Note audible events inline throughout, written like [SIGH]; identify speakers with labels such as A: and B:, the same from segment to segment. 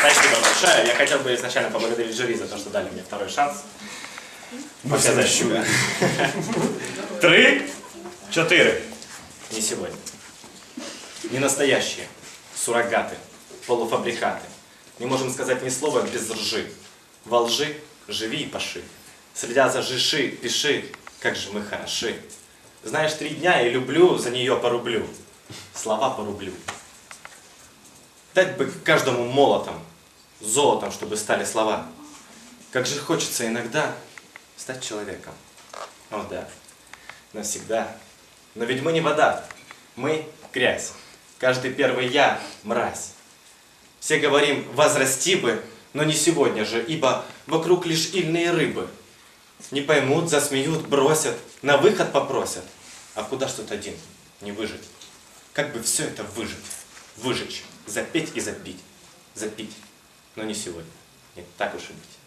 A: Спасибо большое. Я хотел бы изначально поблагодарить жюри за то, что дали мне второй шанс. Показать себя. [LAUGHS]
B: Три, чотири.
A: Не сегодня. Не настоящие. Суррогаты. Полуфабрикаты. Не можем сказать ни слова без ржи. Во лжи живи и паши. Следя за жиши, пиши, как же мы хороши. Знаешь, три дня и люблю, за нее порублю. Слова порублю. Дать бы каждому молотом, золотом, чтобы стали слова. Как же хочется иногда стать человеком. О да, навсегда. Но ведь мы не вода, мы грязь. Каждый первый я мразь. Все говорим, возрасти бы, но не сегодня же, ибо вокруг лишь ильные рыбы. Не поймут, засмеют, бросят, на выход попросят. А куда ж тут один? Не выжить. Как бы все это выжить? Выжечь, запеть и запить. Запить. Но не сегодня. Не так уж и быть.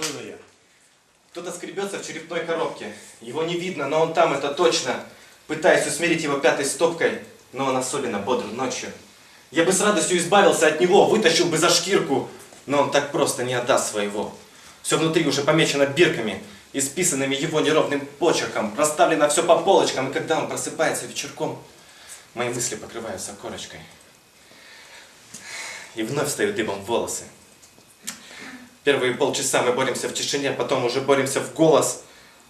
B: Хвилину є.
A: Кто-то скребется в черепной коробке. Его не видно, но он там, это точно. Пытаюсь усмирить его пятой стопкой, но он особенно бодр ночью. Я бы с радостью избавился от него, вытащил бы за шкирку, но он так просто не отдаст своего. Все внутри уже помечено бирками, исписанными его неровным почерком, расставлено все по полочкам, и когда он просыпается вечерком, мои мысли покрываются корочкой. И вновь встают дыбом волосы. Первые полчаса мы боремся в тишине, потом уже боремся в голос.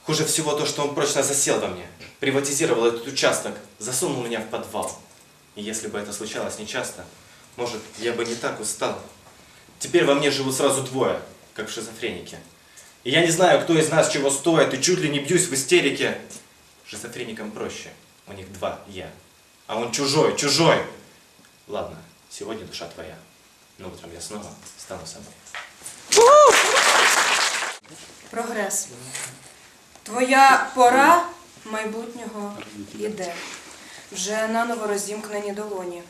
A: Хуже всего то, что он прочно засел во мне, приватизировал этот участок, засунул меня в подвал. И если бы это случалось нечасто, может, я бы не так устал. Теперь во мне живут сразу двое, как в шизофренике. И я не знаю, кто из нас чего стоит, и чуть ли не бьюсь в истерике. Шизофреникам проще, у них два я. А он чужой, чужой. Ладно, сегодня душа твоя, но утром я снова стану собой.
C: Прогрес. Твоя пора майбутнього іде. Вже наново розімкнені долоні.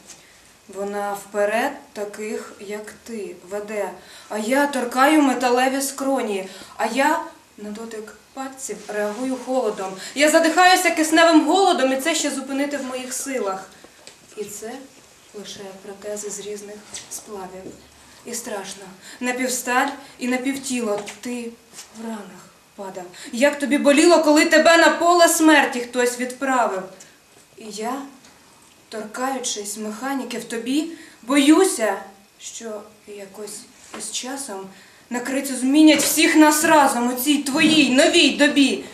C: Вона вперед таких, як ти, веде. А я торкаю металеві скроні, а я на дотик пальців реагую холодом. Я задихаюся кисневим голодом, і це ще зупинити в моїх силах. І це лише протези з різних сплавів. І страшно. Напівсталь і напівтіло. Ти в ранах падав. Як тобі боліло, коли тебе на поле смерті хтось відправив. І я, торкаючись механіки в тобі, боюся, що якось із часом накрицю змінять всіх нас разом у цій твоїй новій добі.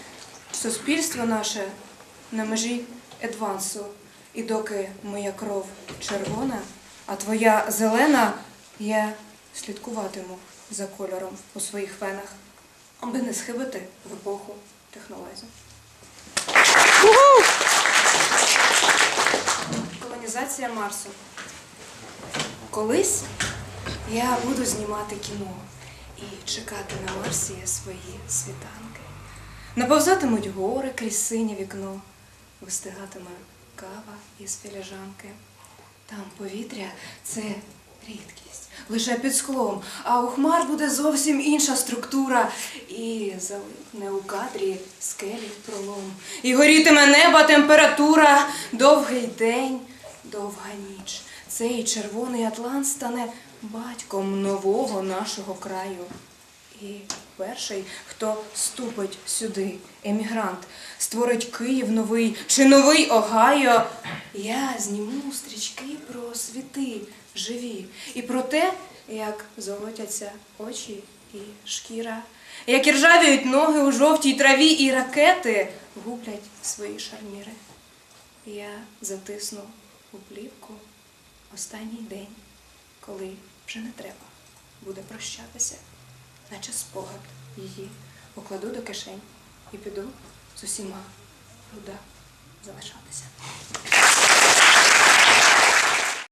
C: Суспільство наше на межі едвансу. І доки моя кров червона, а твоя зелена, я слідкуватиму за кольором у своїх венах, аби не схибити в епоху технологій. Колонізація Марсу. Колись я буду знімати кіно і чекати на Марсі свої світанки. Наповзатимуть гори крізь синє вікно, вистигатиме кава із філіжанки. Там повітря це рідкість, лише під склом, а у хмар буде зовсім інша структура, і залипне у кадрі скелі пролом. І горітиме неба температура, довгий день, довга ніч. Цей червоний атлант стане батьком нового нашого краю. І перший, хто ступить сюди, емігрант, створить Київ новий чи новий Огайо. Я зніму стрічки про світи живі і про те, як золотяться очі і шкіра, як іржавіють ноги у жовтій траві, і ракети гублять свої шарніри. Я затисну у плівку останній день, коли вже не треба. Буде прощатися наче спогад її. Покладу до кишень і піду з усіма. Руда залишатися.